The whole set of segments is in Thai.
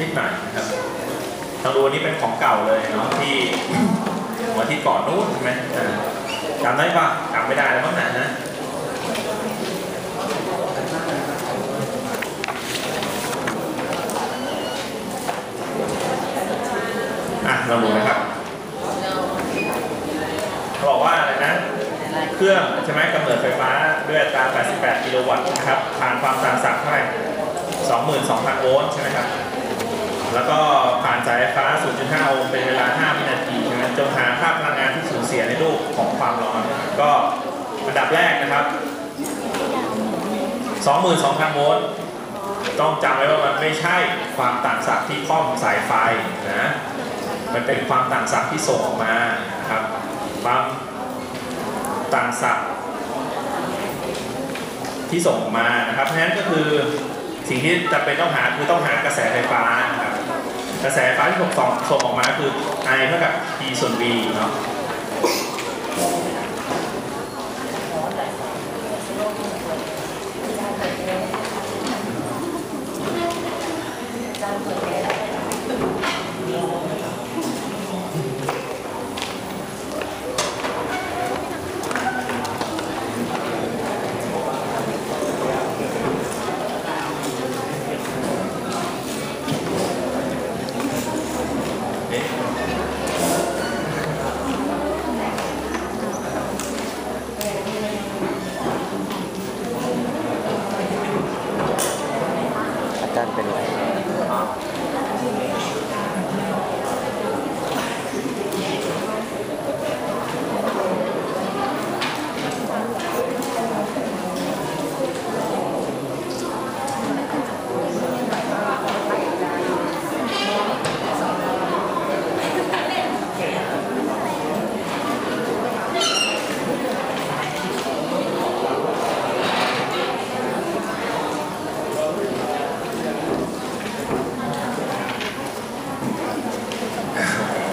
นิดหน่อยนะครับทางดูอันนี้เป็นของเก่าเลยเนาะที่หัวที่ก่อนนู้นใช่ไหมจำได้ปะจำไม่ได้แล้วมั้งนะนะอะเราดูนะครับเขาบอกว่าอะไรนะ เครื่องใช่ไหมกำเนิดไฟฟ้าด้วยอัตรา 88 กิโลวัตต์นะครับ ผ่านความต่างศักย์เท่าไหร่22,000 โวลต์ใช่ไหมครับ แล้วก็ผ่านสายไฟฟ้า 0.5 โอห์มเป็นเวลา 5 วินาทีใช่ไหมจนหาค่าพลังงานที่สูญเสียในรูปของความร้อน ก็อันดับแรกนะครับ 22,000 โวลต์ต้องจำไว้ว่ามันไม่ใช่ความต่างศักย์ที่คล่อมสายไฟนะ มันเป็นความต่างศักย์ที่ส่งออกมานะครับ ความต่างศักย์ที่ส่งออกมานะครับเพราะฉะนั้นก็คือสิ่งที่จะเป็นต้องหาคือต้องหากระแสไฟฟ้านะครับ กระแสไฟฟ้าที่ถูกส่งส่งออกมาคือ I เท่ากับ P ส่วน V เนาะ เอ๊ะ อาจารย์เป็นไร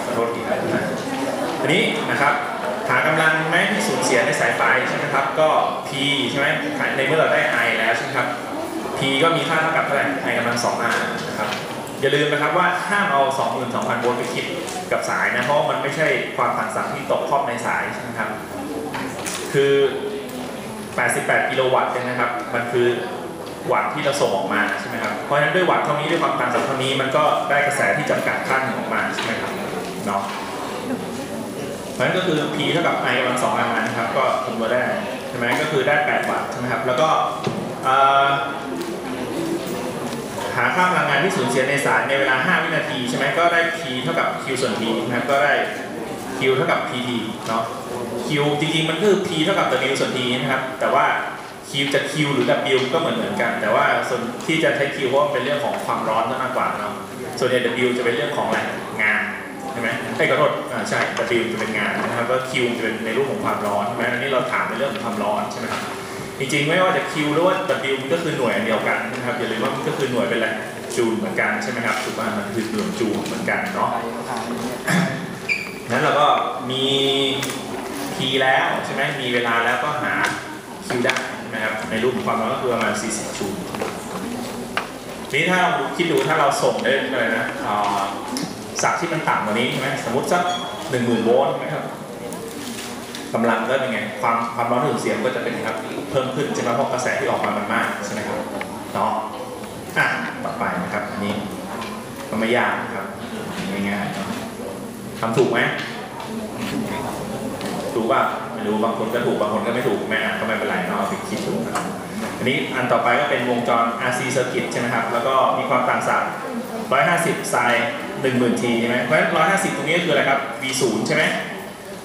ขอโทษทีครับทีนี้นะครับ หากำลังแม้ที่สูญเสียในสายไฟใช่ไหมครับ ก็ P ใช่ไหมในเมื่อเราได้ I แล้วใช่ไหมครับ P ก็มีค่าเท่ากับเท่าไหร่ I กำลัง 2R นะครับ อย่าลืมนะครับว่าห้ามเอา 22,000 โวลต์ไปคิดกับสายนะ เพราะมันไม่ใช่ความต่างศักย์ที่ตกครอบในสายใช่ไหมครับ คือ 88 กิโลวัตต์เนี่ยนะครับ มันคือวัตต์ที่เราส่งออกมาใช่ไหมครับ เพราะฉะนั้นด้วยวัตต์เท่านี้ด้วยความต่างศักย์เท่านี้มันก็ได้กระแสที่จำกัดค่าหนึ่งออกมาใช่ไหมครับเนาะเพราะฉะนั้นก็คือ P เท่ากับ I กำลังสองอันนะครับ ก็คำนวณได้ ช่ไหมก็คือได้ 8 วัตต์ใช่ไหมครับ แล้วก็หาค่าพลังงานที่สูญเสียในสายในเวลา 5 วินาทีใช่ไหมก็ได้ P เท่ากับ Q ส่วน T นะครับก็ได้ Q เท่ากับ PT เนาะ Q จริงๆ มันคือ P เท่ากับ W ส่วน T นะครับ แต่ว่า Q จะ Q หรือ W ก็เหมือนเหมือนกัน แต่ว่าส่วนที่จะใช้ Q เพราะมันเป็นเรื่องของความร้อนมากกว่าเนาะส่วนใหญ่ W จะเป็นเรื่องของอะไรงาน ใช่ไหมไอ้ยขอโทษอ่าใช่ W จะเป็นงานนะครับก็ Q จะเป็นในรูปของความร้อนใช่ไหมอันนี้เราถามในเรื่องของความร้อนใช่ไหมครับจริงๆไม่ว่าจะ Q หรือว่า W มันก็คือหน่วยอันเดียวกันนะครับอย่าลืมว่ามันก็คือหน่วยเป็นอะไรจูลเหมือนกันใช่ไหมครับถูกป่ะมันคือหน่วยจูลเหมือนกันเนาะนั้นเราก็มี P แล้วใช่ไหมมีเวลาแล้วก็หา Q ได้ใช่ไหมครับในรูปของความร้อนก็คือประมาณ 40 จูลทีนี้ถ้าเราคิดดูถ้าเราส่งได้เลยนะ เอ่อสักที่มันต่ำกว่านี้ใช่ไหมสมมติสัก10,000โวลต์นะครับกำลังก็เป็นไงความความร้อนที่สูญเสียมก็จะเป็นครับเพิ่มขึ้นใช่ไหมเพราะกระแสที่ออกมามันมากใช่ไหมครับเนาะอะต่อไปนะครับอันนี้ก็ไม่ยากนะครับง่ายๆทำถูกไหมถูกป่ะไม่รู้บางคนก็ถูกบางคนก็ไม่ถูกไม่ก็ไม่เป็นไรเนาะไปคิดดูนะครับอันนี้อันต่อไปก็เป็นวงจร RC circuit ใช่ไหมครับแล้วก็มีความต่างศักย์ 150ไซน์10,000 t ใช่ไหมเพราะฉะนั้น150ตรงนี้คืออะไรครับ V0 ใช่ไหม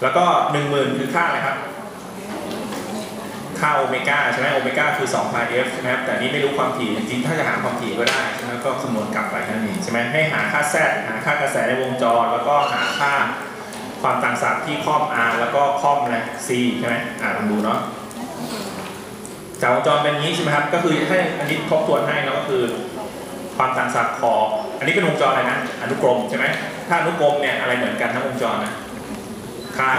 แล้วก็10,000คือค่าอะไรครับ ค่าโอเมก้าใช่ไหมโอเมก้าคือ2 pi f ใช่ไหมครับแต่นี้ไม่รู้ความถี่จริงถ้าจะหาความถี่ก็ได้ใช่ไหมก็คำนวณกลับไปแค่นั้นเองใช่ไหมให้หาค่า Z หาค่ากระแสในวงจร แล้วก็หาค่าความต่างศักย์ที่ครอบ R แล้วก็ครอบอะ C ใช่ไหมอ่าลองดูเนาะจากวงจรเป็นนี้ใช่ไหมครับ ก็คือให้อันนี้ทบทวนให้แล้วก็คือ ความต่างศักย์ขอ อันนี้เป็นวงจรอะไรนะ อนุกรมใช่ไหมถ้าอนุกรมเนี่ยอะไรเหมือนกันทั้งวงจรนะค่า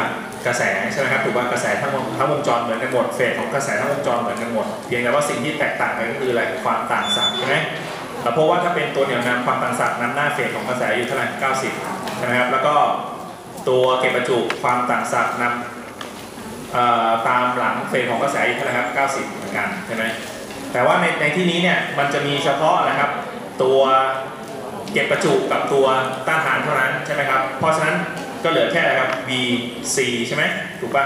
กระแสใช่ไหมครับถูกว่ากระแสทั้งวงทั้งวงจรเหมือนกันหมดเฟสของกระแสทั้งวงจรเหมือนกันหมดเพียงแต่ว่าสิ่งที่แตกต่างกันก็คืออะไรความต่างศักย์ใช่ไหมเราพบว่าถ้าเป็นตัวเหนี่ยวนำความต่างศักย์นำหน้าเฟสของกระแสอยู่เท่าไหร่90ใช่ไหมครับแล้วก็ตัวเก็บประจุความต่างศักย์นำตามหลังเฟสของกระแสอยู่เท่าไหร่ครับ90 เหมือนกันใช่ไหมแต่ว่าในในที่นี้เนี่ยมันจะมีเฉพาะนะครับ ตัวเก็บประจุกับตัวต้านทานเท่านั้นใช่ไหมครับ เพราะฉะนั้นก็เหลือแค่อะไรครับ VC ใช่ไหมถูกปะ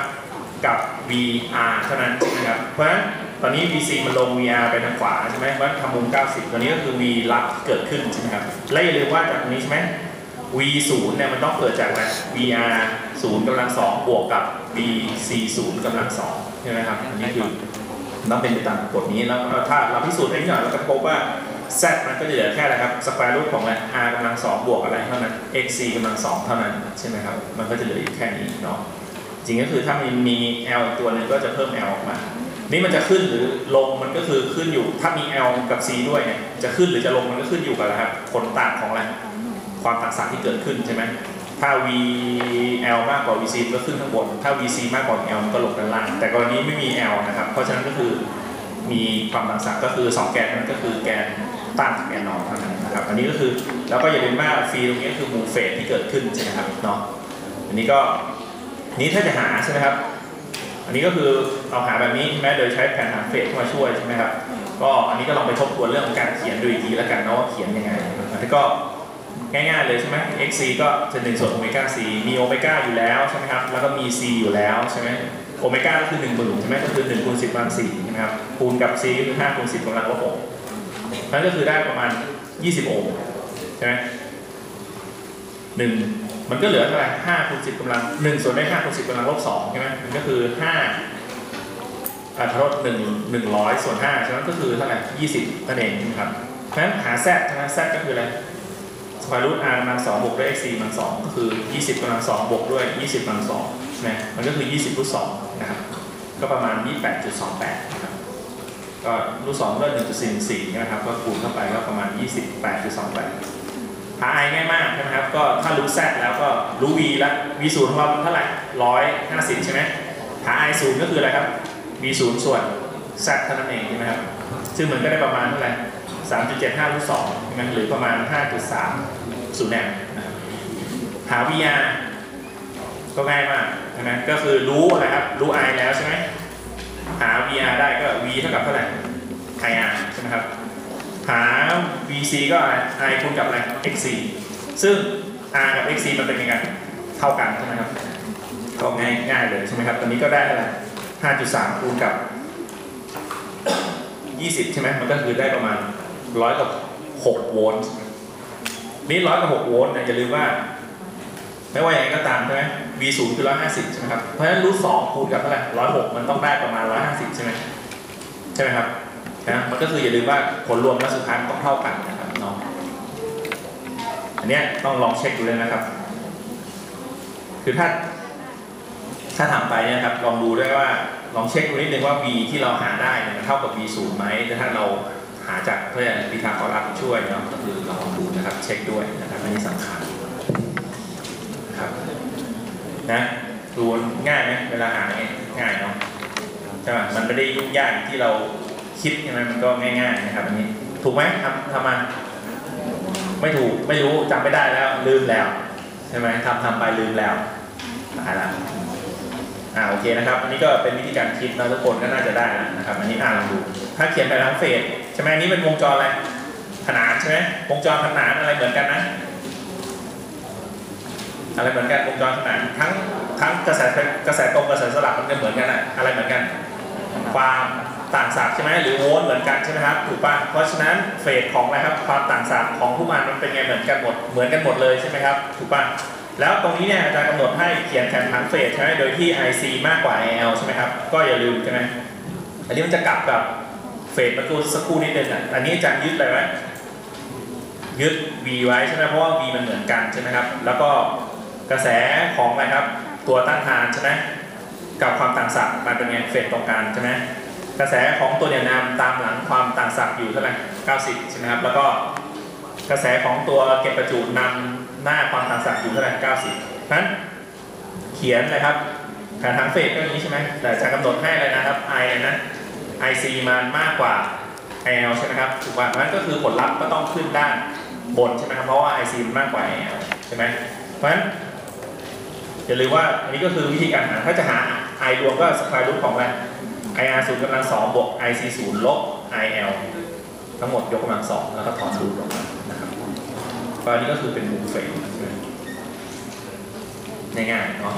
กับ VR เท่านั้นใช่ไหมครับ เพราะฉะนั้นตอนนี้ VC มันลง VR ไปทางขวาใช่ไหมว่าะทำมุม 90 ตัวนี้ก็คือ V รับเกิดขึ้นใช่ไหมครับ และอย่าลืมว่าจากตรงนี้ใช่ไหม V 0เนี่ยมันต้องเกิดจากอะไร VR 0กำลัง2บวกกับ VC 0กำลัง2ใช่ไหมครับ อันนี้คือต้องเป็นไปตามกฎนี้แล้วถ้าเราพิสูจน์ได้หน่อยเราก็พบว่า Z มันก็จะเหลือแค่อะไรครับสแควร์รูทของอะไร R กำลัง2บวกอะไรเท่านั้น XC กำลัง2เท่านั้นใช่ไหมครับ มันก็จะเหลืออยู่แค่นี้เนาะจริงก็คือถ้ามีมี L อีกตัวหนึงก็จะเพิ่ม L ออกมา นี่มันจะขึ้นหรือลงมันก็คือขึ้นอยู่ ถ้ามี L กับ C ด้วยเนี่ยจะขึ้นหรือจะลงมันก็ขึ้นอยู่กับอะไรครับผลต่างของอะไรความต่างศักย์ที่เกิดขึ้นใช่ไหมถ้า VL มากกว่า VC ก็ขึ้นข้างบน ถ้า VC มากกว่า L มันก็ลงด้านล่าง แต่กรณีไม่มี L นะครับ เพราะฉะนั้นก็คือ มีความต่างศักก็คือ 2 แกนนั้นก็คือแกนต้านกับแกนนอนเท่านั้นนะครับ อันนี้ก็คือแล้วก็อย่าลืมว่าฟรีตรงนี้คือมูเฟสที่เกิดขึ้นใช่ไหมครับเนาะอันนี้ก็นี้ถ้าจะหาใช่ไหมครับอันนี้ก็คือเราหาแบบนี้ใช่ไหมโดยใช้แผนหาเฟสเข้ามาช่วยใช่ไหมครับก็อันนี้ก็ลองไปทบทวนเรื่องของการเขียนดูอีกทีแล้วกันเนาะว่าเขียนยังไงอันนี้ก็ง่ายๆเลยใช่ไหม xc ก็จะหนึ่งส่วนโอเมก้า c มีโอเมก้าอยู่แล้วใช่ไหมครับ แล้วก็มี c อยู่แล้วใช่ไหม โอเมก้าก็คือ1หมื่นใช่ไหมก็คือ1คูณ10กำลัง4ใช่ไหมครับคูณกับ c ก็คือ5คูณ10กำลังลบ6นั่นก็คือได้ประมาณ20โอห์มใช่ไหมหนึ่งมันก็เหลือเท่าไหร่5คูณ10กำลัง1ส่วนได้5คูณ10กำลังลบ2ใช่ไหมมันก็คือ5อัตราลดหนึ่งหนึ่งร้อยส่วนห้าฉะนั้นก็คือเท่าไหร่ยี่สิบนั่นเองนะครับเพราะฉะนั้นหา z ใช่ไหม z ก็คืออะไรสแควร์รูท r กำลังสองบวกด้วย x กำลังสองก็คือยี่สิบกำลังสองบวกด้วยยี่สิบกำลังสอง ใช่ไหมมันก็คือยี่สิบรูทสองนะครับก็ประมาณยี่แปดจุดสองแปดนะครับก็รูทสองด้วยหนึ่งจุดสี่สี่นะครับก็คูณเข้าไปก็ประมาณยี่สิบแปดจุดสองแปดหา i ง่ายมากใช่ไหมครับ ก็ถ้ารู้ z แล้วก็รู้ v แล้ว v ศูนย์ของเราเท่าไหร่ร้อยห้าสิบใช่ไหมหา i ศูนย์ก็คืออะไรครับ v ศูนย์ส่วน z เท่านั้นเองใช่ไหมครับซึ่งมันก็ได้ประมาณเท่าไหร่3.75รูท2ใช่ไหมหรือประมาณ5.3ศูนย์แอมป์นะครับหา VR ก็ง่ายมากใช่ไหมก็คือรู้อะไรครับ รู้ I แล้วใช่ไหมหา VR ได้ก็ V เท่ากับเท่าไหร่ IR ใช่ไหมครับ หา VC ก็ไร I คูณกับอะไร XC ซึ่ง R กับ XC มันเป็นยังไงเท่ากันใช่ไหมครับก็ง่ายง่ายเลยใช่ไหมครับ ตอนนี้ก็ได้เท่าไหร่5.3 คูณกับ 20 ใช่ไหมมันก็คือได้ประมาณ 100 กับ 6 โวลต์ นี่ 100 กับ 6 โวลต์เนี่ยอย่าลืมว่า ไม่ว่าอย่างไรก็ตามใช่ไหม V 0คือ150ใช่ไหมครับ เพราะฉะนั้นรูท2คูณกับเท่าไหร่106มันต้องได้ประมาณ150ใช่ไหมใช่ไหมครับนะมันก็คืออย่าลืมว่าผลรวมและสุดท้ายมันต้องเท่ากันนะครับเนาะอันนี้ต้องลองเช็คดูเลยนะครับ คือถ้าถ้าทำไปเนี่ยครับลองดูด้วยว่าลองเช็คดูนิดนึงว่า v ที่เราหาได้เนี่ยมันเท่ากับ v ศูนย์ไหมแต่ถ้าเราหาจากเพื่อนพิธาคอรัสช่วยเนาะก็คือลองดูนะครับ เช็คด้วยนะครับอันนี้สำคัญ ครับ นะดูง่ายไหมเวลาหาเนี่ยง่ายเนาะใช่ไหมมันไม่ได้ยุ่งยากที่เราคิดใช่ไหมมันก็ง่ายๆนะครับอันนี้ ถูกไหมทำทำมาไม่ถูกไม่รู้จำไม่ได้แล้วลืมแล้วใช่ไหมทำทำไปลืมแล้วตายละอ่าโอเคนะครับ อันนี้ก็เป็นวิธีการคิดนะทุกคนก็น่าจะได้นะครับ อันนี้อ่านลองดู ถ้าเขียนไปทั้งเฟสใช่ไหมอันนี้เป็นวงจรอะไรขนานใช่ไหมวงจรขนานอะไรเหมือนกันนะ อะไรเหมือนกันวงจรขนานทั้งทั้งกระแสกระแสตรงกระแสสลับมันจะเหมือนกันอะอะไรเหมือนกัน ความต่างศักย์ใช่ไหมหรือโวลต์เหมือนกันใช่ไหมครับถูกป่ะเพราะฉะนั้นเฟสของอะไรครับความต่างศักย์ของทุกอันมันเป็นไงเหมือนกันหมดเหมือนกันหมดเลยใช่ไหมครับถูกป่ะแล้วตรงนี้เนี่ยอาจารย์กำหนดให้เขียนแผนผังเฟสใช่ไหมโดยที่ IC มากกว่า IL ใช่ไหมครับก็อย่าลืมใช่ไหมอันนี้มันจะกลับกับเฟสประตูสักครู่นิดนึงอะอันนี้อาจารย์ยึดอะไรไว้ยึด V ไว้ใช่ไหมเพราะว่า V มันเหมือนกันใช่ไหมครับแล้วก็ กระแสของอะไรครับ ตัวต้านทานใช่ไหมกับความต่างศักย์มันเป็นไงเฟสตรงกลางใช่ไหมกระแสของตัวเหนี่ยวนำตามหลังความต่างศักย์อยู่เท่าไหร่90ใช่ไหมครับแล้วก็กระแสของตัวเก็บประจุนำหน้าความต่างศักย์อยู่เท่าไหร่90เพราะฉะนั้นเขียนเลยครับแผนทางเฟสก็อย่างนี้ใช่ไหมแต่จะกำหนดให้เลยนะครับ I เลยนะ IC มันมากกว่า IL ใช่ไหมครับถูกป่ะนั้นก็คือผลลัพธ์ก็ต้องขึ้นด้านบนใช่ไหมครับเพราะว่า IC มันมากกว่า IL ใช่ไหมเพราะฉะนั้น อย่าลืมว่าอันนี้ก็คือวิธีการหา ถ้าจะหา I รวมก็สควอรูทของอะไร IR ศูนย์กำลังสองบวก IC ศูนย์ลบ IL ทั้งหมดยกกำลังสองแล้วก็ถอนรูทออกมานะครับก็อันนี้ก็คือเป็นมุมเฟรมง่ายๆเนาะ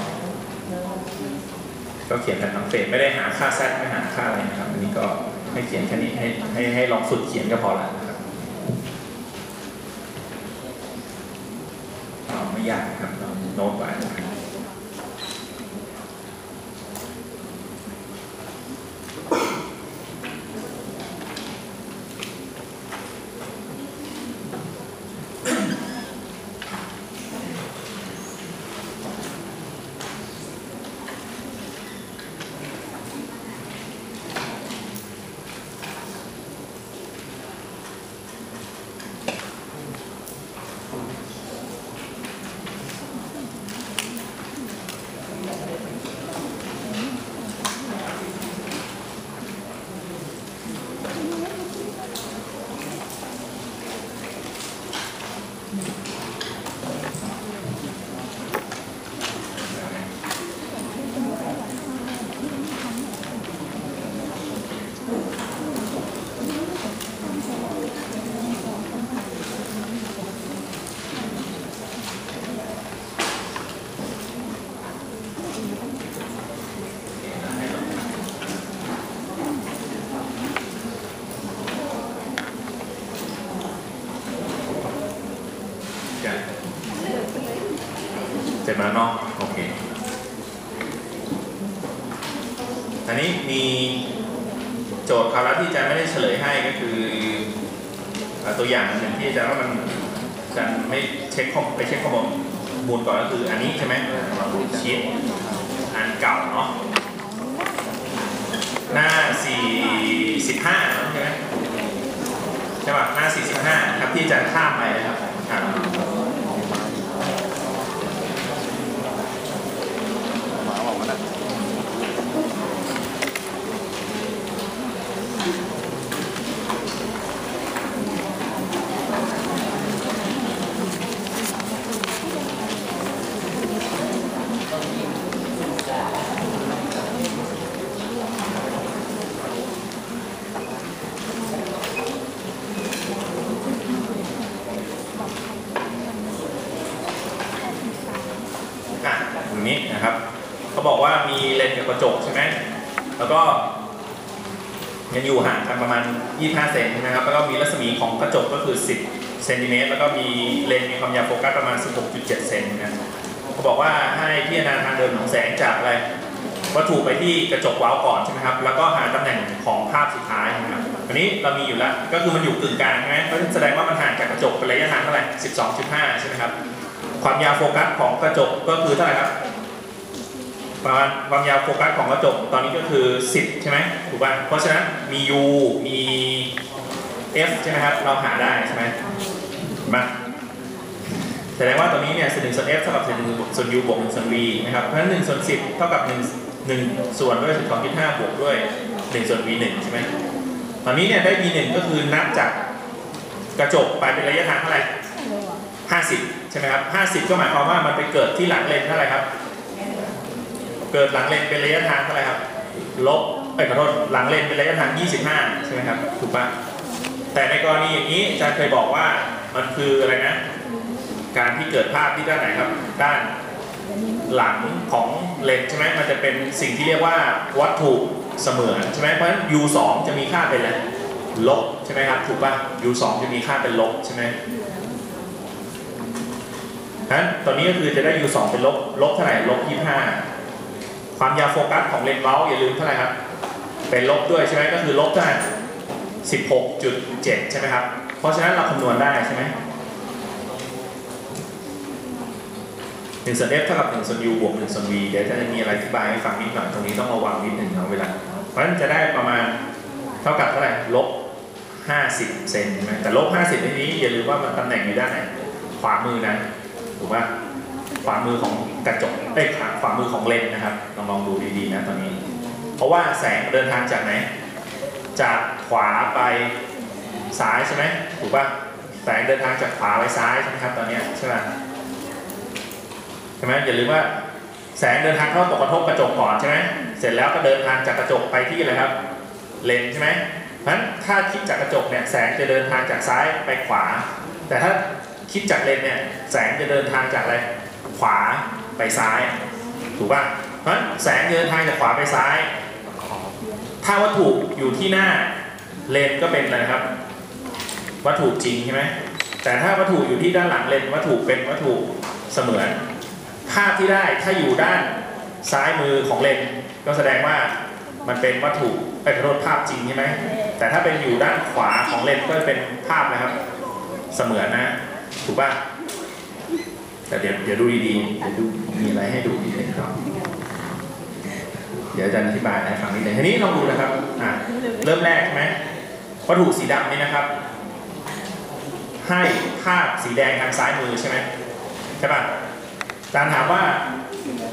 ก็เขียนกันทั้งเฟรมไม่ได้หาค่าแซดไม่หาค่าอะไรนะครับอันนี้ก็ให้เขียนแค่นี้ให้ให้ให้ลองฝึกเขียนก็พอละนะครับไม่ยากนะครับเราโน้ตไว้นะครับ จะเสร็จแล้วเนาะโอเค อันนี้มีโจทย์คราวแล้วที่อาจารย์ไม่ได้เฉลยให้ก็คือเอ่อตัวอย่างอันหนึ่ง ที่อาจารย์ว่ามันอาจารย์ไม่เช็คข้อไปเช็คข้อมูลบูนก่อนก็คืออันนี้ใช่ไหมเราดูชีตอันเก่าเนาะหน้า 45 ใช่ไหมใช่ป่ะหน้า 45 ครับที่อาจารย์ข้ามไปนะครับอ่า หมาบอกว่าน่ะ อะตรง นี้นะครับเขาบอกว่ามีเลนส์กับกระจกใช่ไหมแล้วก็ยังอยู่ห่างกันประมาณ 25 เซนนะครับ แล้วก็มีรัศมีของกระจกก็คือ 10 เซนติเมตร แล้วก็มีเลนส์มีความยาวโฟกัสประมาณ 16.7 เซนนะเขาบอกว่าให้พิจารณาทางเดินของแสงจากอะไรวัตถุไปที่กระจกว้าวก่อนใช่ไหมครับ แล้วก็หาตำแหน่งของภาพสุดท้ายนะครับอันนี้เรามีอยู่แล้ว ก็คือมันอยู่กึ่งกลางใช่ไหมก็แสดงว่ามันห่างจากกระจกเป็นระยะทางเท่าไหร่ 12.5 ใช่ไหมครับ ความยาวโฟกัสของกระจกก็คือเท่าไหร่ครับ ประมาณความยาวโฟกัสของกระจกตอนนี้ก็คือ 10 ใช่ไหมถูกป่ะเพราะฉะนั้นมี U มี F ใช่ไหมครับ เราหาได้ใช่ไหมมาแสดงว่าตัวนี้เนี่ยส่วนหนึ่งส่วน F เท่ากับส่วนหนึ่งส่วน U บวกหนึ่งส่วน V นะครับ เพราะฉะนั้นหนึ่งส่วนสิบเท่ากับหนึ่งหนึ่งส่วนด้วยสิบสองจุดห้าบวกด้วยหนึ่งส่วน V หนึ่งใช่ไหมตอนนี้เนี่ยได้ V หนึ่งก็คือนับจากกระจกไปเป็นระยะทางเท่าไหร่50ใช่ไหมครับ50ก็หมายความว่ามันไปเกิดที่หลังเลนเท่าไหร่ครับ กิดหลังเลนเป็นระยะทางเท่าไหร่ครับ ลบเอ้ยขอโทษหลังเลนเป็นระยะทาง 25 ใช่ไหมครับ ถูกปะแต่ในกรณีอย่างนี้อาจารย์เคยบอกว่ามันคืออะไรนะ การที่เกิดภาพที่ด้านไหนครับ ด้านหลังของเลนใช่ไหมมันจะเป็นสิ่งที่เรียกว่าวัตถุเสมือนใช่ไหมเพราะฉะนั้น U2 จะมีค่าเป็นอะไรลบใช่ไหมครับ ถูกปะ U2 จะมีค่าเป็นลบใช่ไหมนั้นตอนนี้ก็คือจะได้ U 2 เป็นลบลบเท่าไหร่ลบ25 ความยาวโฟกัสของเลนส์เมาส์อย่าลืมเท่าไหร่ครับ เป็นลบด้วยใช่ไหมก็คือลบเท่าไหร่16.7ใช่ไหมครับ เพราะฉะนั้นเราคำนวณได้ใช่ไหมหนึ่งส่วน f เท่ากับหนึ่งส่วน u บวกหนึ่งส่วน v เดี๋ยวจะมีอะไรอธิบายให้ฟังนิดหน่อยตรงนี้ต้องระวังนิดหนึ่งนะเวลา เพราะฉะนั้นจะได้ประมาณเท่ากับเท่าไหร่ลบ50เซนใช่ไหมแต่ลบ50ในนี้อย่าลืมว่ามันตำแหน่งอยู่ด้านไหนขวามือนะถูกป่ะขวามือของ กระจกเอ้ขาขวามือของเลนนะครับลองลองดูดีๆนะตอนนี้ เพราะว่าแสงเดินทางจากไหน จากขวาไปซ้ายใช่ไหมถูกป่ะแสงเดินทางจากขวาไปซ้ายใช่ไหมครับตอนนี้ใช่ไหมใช่ไหมอย่าลืมว่าแสงเดินทางเข้าตกกระทบกระจกก่อนใช่ไหมเสร็จแล้วก็เดินทางจากกระจกไปที่อะไรครับ เลนใช่ไหมเพราะฉะนั้นถ้าคิดจากกระจกเนี่ยแสงจะเดินทางจากซ้ายไปขวา แต่ถ้าคิดจากเลนเนี่ยแสงจะเดินทางจากอะไรขวา ไปซ้ายถูกป่ะเพราะแสงเดินทางจากขวาไปซ้าย ถ้าวัตถุอยู่ที่หน้าเลนก็เป็นอะไรครับ วัตถุจริงใช่ไหมแต่ถ้าวัตถุอยู่ที่ด้านหลังเลนวัตถุเป็นวัตถุเสมือนภาพที่ได้ถ้าอยู่ด้านซ้ายมือของเลนก็แสดงว่ามันเป็นวัตถุเป็นขอโทษภาพจริงใช่ไหมแต่ถ้าเป็นอยู่ด้านขวาของเลนก็เป็นภาพนะครับ เสมือนนะ ถูกป่ะ แต่เดี๋ยวเดี๋ยวดูดีๆเดี๋ยวดูมีอะไรให้ดูดีเลยครับ เดี๋ยวอาจารย์อธิบายให้ฟังนิดนึงทีนี้ลองดูนะครับอะเริ่มแรกใช่ไหมวัตถุสีดำนี่นะครับ ให้ภาพสีแดงทางซ้ายมือใช่ไหมใช่ป่ะอาจารย์ถามว่า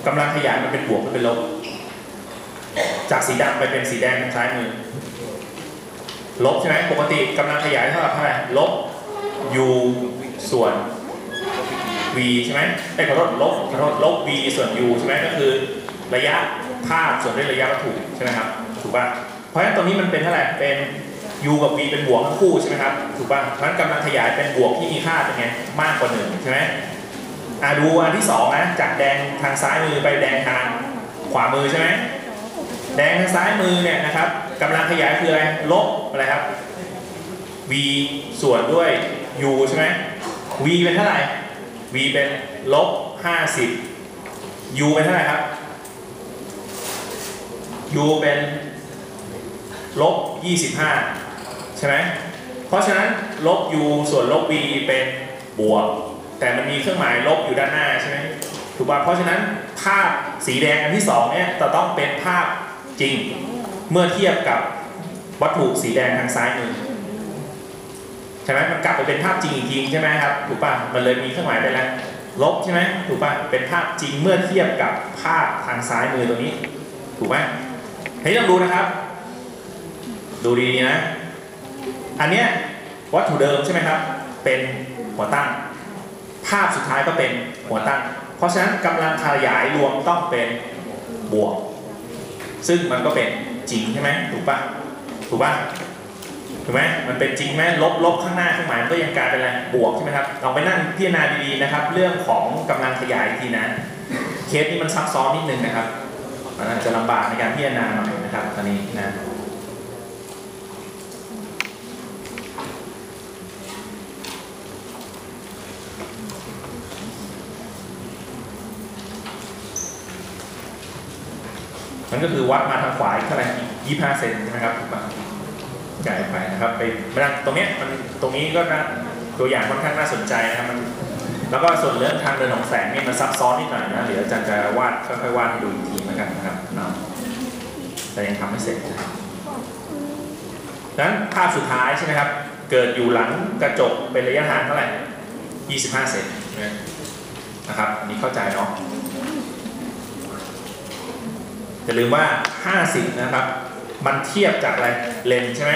กำลังขยายมันเป็นบวกหรือเป็นลบ จากสีดำไปเป็นสีแดงทางซ้ายมือ ลบใช่ไหมปกติกำลังขยายเท่ากับเท่าไหร่ลบ u ส่วน v ใช่ไหมไอ้ขอโทษลบขอโทษลบ v ส่วน u ใช่ไหมก็คือ ระยะภาพส่วนด้วยระยะวัตถุใช่ไหมครับถูกป่ะเพราะฉะนั้นตรงนี้มันเป็นเท่าไหร่เป็น u กับ v เป็นบวกทั้งคู่ใช่ไหมครับถูกป่ะเพราะฉะนั้นกำลังขยายเป็นบวกที่มีค่าเป็นไงมากกว่าหนึ่งใช่ไหมอะดูอันที่สองนะจากแดงทางซ้ายมือไปแดงทางขวามือใช่ไหมแดงทางซ้ายมือเนี่ยนะครับกำลังขยายคืออะไรลบอะไรครับ v ส่วนด้วย u ใช่ไหม v เป็นเท่าไหร่ v เป็นลบ50 u เป็นเท่าไหร่ครับ u เป็นลบ25 ใช่ไหมเพราะฉะนั้นลบ u ส่วนลบ v เป็นบวก แต่มันมีเครื่องหมายลบอยู่ด้านหน้าใช่ไหมถูกป่ะเพราะฉะนั้นภาพสีแดงอันที่สองเนี่ยจะต้องเป็นภาพจริง เมื่อเทียบกับวัตถุสีแดงทางซ้ายมือ ใช่ไหมมันกลับไปเป็นภาพจริงอีกทีใช่ไหมครับถูกป่ะมันเลยมีเครื่องหมายเป็นอะไรลบใช่ไหมถูกป่ะเป็นภาพจริงเมื่อเทียบกับภาพทางซ้ายมือตรงนี้ ถูกไหมทีนี้ลองดูนะครับ ดูดีๆนะ อันเนี้ยวัตถุเดิมใช่ไหมครับ เป็นหัวตั้ง ภาพสุดท้ายก็เป็นหัวตั้ง เพราะฉะนั้นกำลังขยายรวมต้องเป็นบวก ซึ่งมันก็เป็นจริงใช่ไหมถูกป่ะถูกป่ะ ถูกไหมมันเป็นจริงไหมลบลบข้างหน้าเครื่องหมายมันก็ยังกลายเป็นอะไรบวกใช่ไหมครับลองไปนั่งพิจารณาดีๆนะครับ เรื่องของกำลังขยายทีนะเคสนี้มันซับซ้อนนิดนึงนะครับมันอาจจะลำบากในการพิจารณาหน่อยนะครับตอนนี้นะมันก็คือวัดมาทางขวาอีกเท่าไหร่ยี่ห้าเซนใช่ไหมครับ กปะใหญ่ไปนะครับ ไปไม่ได้ตรงเนี้ยมันตรงนี้ก็นะตัวอย่างค่อนข้างน่าสนใจนะครับมันแล้วก็ส่วนเรื่องทางเดินของแสงนี่มันซับซ้อนนิดหน่อยนะเดี๋ยวอาจารย์จะวาดค่อยๆวาดให้ดูอีกทีแล้วกันนะครับเนาะแต่ยังทำไม่เสร็จนะครับดังนั้นภาพสุดท้ายใช่ไหมครับ เกิดอยู่หลังกระจกเป็นระยะทางเท่าไหร่25 เซนนะครับอันนี้เข้าใจเนาะอย่าลืมว่า 50 นะครับ มันเทียบจากอะไรเลนใช่ไหม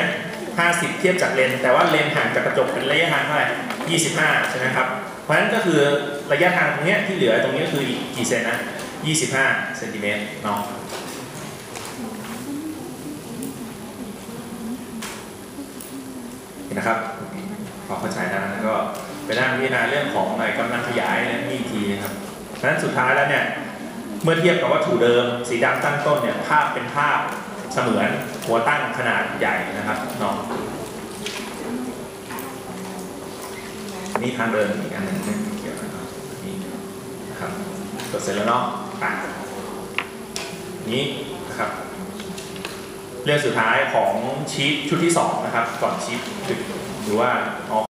50เทียบจากเลน แต่ว่าเลนห่างจากกระจกเป็นระยะทางเท่าไหร่25ใช่ไหมครับ เพราะฉะนั้นก็คือระยะทางตรงนี้ที่เหลือตรงนี้ก็คืออีกกี่เซนนะ25เซนติเมตรเนาะนะครับพอเข้าใจนะก็ไปนั่งพิจารณาเรื่องของในกำลังขยายนะนี่อีกทีนะครับเพราะฉะนั้นสุดท้ายแล้วเนี่ยเมื่อเทียบกับวัตถุเดิม สีดำตั้งต้นเนี่ยภาพเป็นภาพ เสมือนหัวตั้งขนาดใหญ่นะครับเนาะนี่ทางเดินอีกอันหนึ่งไม่เกี่ยวนะครับนี่นะครับกดเสร็จแล้วเนาะอะนี้นะครับเรื่องสุดท้ายของชีตชุดที่สองนะครับก่อนชีตหรือว่าออก